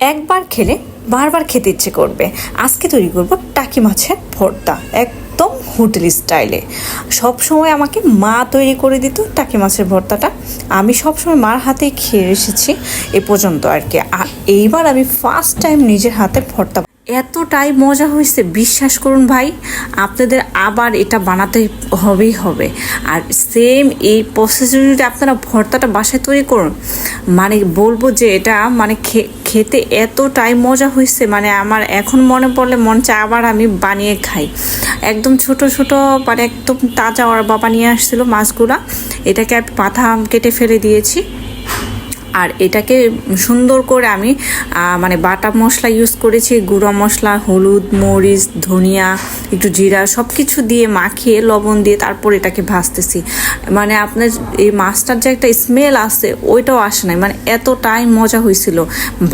একবার খেলে বারবার খেতে ইচ্ছে করবে। আজকে তৈরি করব টাকি মাছের ভর্তা, একদম হোটেল স্টাইলে। সব সময় আমাকে মা তৈরি করে দিত টাকি মাছের ভর্তাটা। আমি সবসময় মার হাতেই খেয়ে এসেছি এ পর্যন্ত আর কি। আর এইবার আমি ফার্স্ট টাইম নিজের হাতে ভর্তা এতটাই মজা হয়েছে, বিশ্বাস করুন ভাই, আপনাদের আবার এটা বানাতে হবেই হবে। আর সেম এই প্রসেসে যদি আপনারা ভর্তাটা বাসায় তৈরি করুন মানে বলব যে এটা মানে খে- খেতে এতটাই মজা হয়েছে মানে আমার এখন মনে পড়লে মন চায় আবার আমি বানিয়ে খাই। একদম ছোট ছোট মানে একদম তাজা ওর বাবা নিয়ে আসছিল মাছগুলা। এটাকে আমি মাথা কেটে ফেলে দিয়েছি। আর এটাকে সুন্দর করে আমি মানে বাটা মশলা ইউজ করেছি, গুঁড়ো মশলা, হলুদ, মরিচ, ধনিয়া একটু জিরা সব কিছু দিয়ে মাখিয়ে লবণ দিয়ে তারপর এটাকে ভাজতেছি। মানে আপনার এই মাছটার যে একটা স্মেল আছে, ওইটাও আসে নাই। মানে এতটাই মজা হয়েছিল।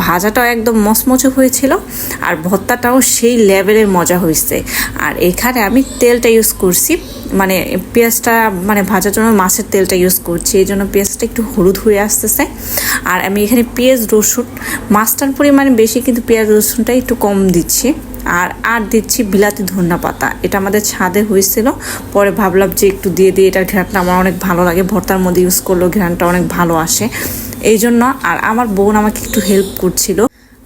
ভাজাটাও একদম মচমচে হয়েছিল আর ভর্তাটাও সেই লেভেলের মজা হয়েছে। আর এখানে আমি তেলটা ইউজ করছি। মানে পেঁয়াজটা মানে ভাজার জন্য মাছের তেলটা ইউজ করছি। এই জন্য পেঁয়াজটা একটু হলুদ হয়ে আসতেছে। আর আমি এখানে পেঁয়াজ রসুন, মাছটার পরিমাণে বেশি, কিন্তু পেঁয়াজ রসুনটা একটু কম দিচ্ছি। আর আর দিচ্ছি বিলাতি ধন্যা পাতা। এটা আমাদের ছাদে হয়েছিল, পরে ভাবলাম যে একটু দিয়ে দিয়ে এটা ঘ্রানটা আমার অনেক ভালো লাগে, ভর্তার মধ্যে ইউজ করলেও ঘ্রানটা অনেক ভালো আসে। এই জন্য আর আমার বোন আমাকে একটু হেল্প করছিল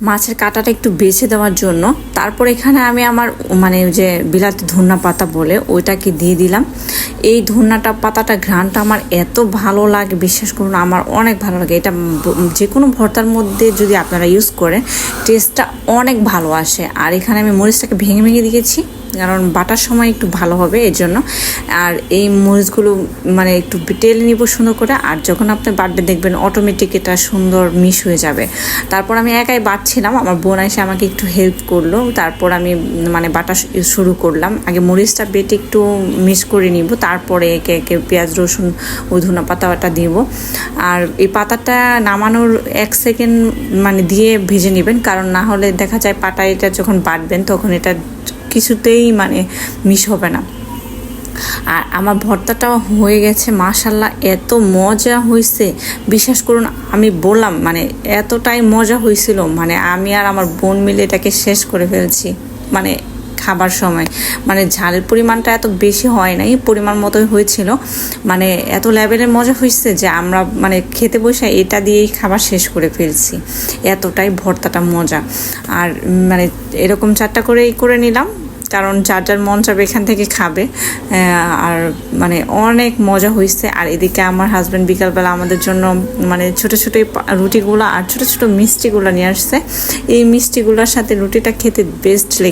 মাছের কাঁটাটা একটু বেছে দেওয়ার জন্য। তারপর এখানে আমি আমার মানে যে বিলাতি ধন্যা পাতা বলে, ওইটাকে দিয়ে দিলাম। এই ধন্যাটা পাতাটা, ঘ্রাণটা আমার এত ভালো লাগে, বিশ্বাস করুন, আমার অনেক ভালো লাগে। এটা যে কোনো ভর্তার মধ্যে যদি আপনারা ইউজ করেন টেস্টটা অনেক ভালো আসে। আর এখানে আমি মরিচটাকে ভেঙে ভেঙে দিয়েছি। কারণ বাটার সময় একটু ভালো হবে, এর জন্য। আর এই মরিচগুলো মানে একটু টেলে নিব সুন্দর করে, আর যখন আপনি বাটবে দেখবেন অটোমেটিক এটা সুন্দর মিশ হয়ে যাবে। তারপর আমি একাই বাটছিলাম আমার বোন এসে আমাকে একটু হেল্প করল। তারপর আমি মানে বাটা শুরু করলাম। আগে মরিচটা বেটে একটু মিক্স করে নিব, তারপরে একে একে পেঁয়াজ, রসুন ও ধনা পাতাটা দিব। আর এই পাতাটা নামানোর এক সেকেন্ড মানে দিয়ে ভেজে নেবেন, কারণ না হলে দেখা যায় পাটা এটা যখন বাটবেন, তখন এটা কিছুতেই মানে মিস হবে না। আর আমার ভর্তাটাও হয়ে গেছে, মাশাল্লাহ, এত মজা হয়েছে বিশ্বাস করুন, আমি বললাম মানে এতটাই মজা হয়েছিল মানে আমি আর আমার বোন মিলে এটাকে শেষ করে ফেলছি। মানে খাবার সময়। মানে ঝালের পরিমাণটা এত বেশি হয় নাই, পরিমাণ মতোই হয়েছিল। মানে এত লেভেলের মজা হয়েছে যে আমরা মানে খেতে বসে এটা দিয়েই খাবার শেষ করে ফেলছি। এতটাই ভর্তাটা মজা। আর মানে এরকম চারটা করেই করে নিলাম, কারণ যার যার মন চাবে এখান থেকে খাবে। আর মানে অনেক মজা হয়েছে আর এদিকে আমার হাজব্যান্ড বিকালবেলা আমাদের জন্য মানে ছোটো ছোটো রুটিগুলো আর ছোটো ছোটো মিষ্টিগুলো নিয়ে আসছে। এই মিষ্টিগুলোর সাথে রুটিটা খেতে বেস্ট লেগে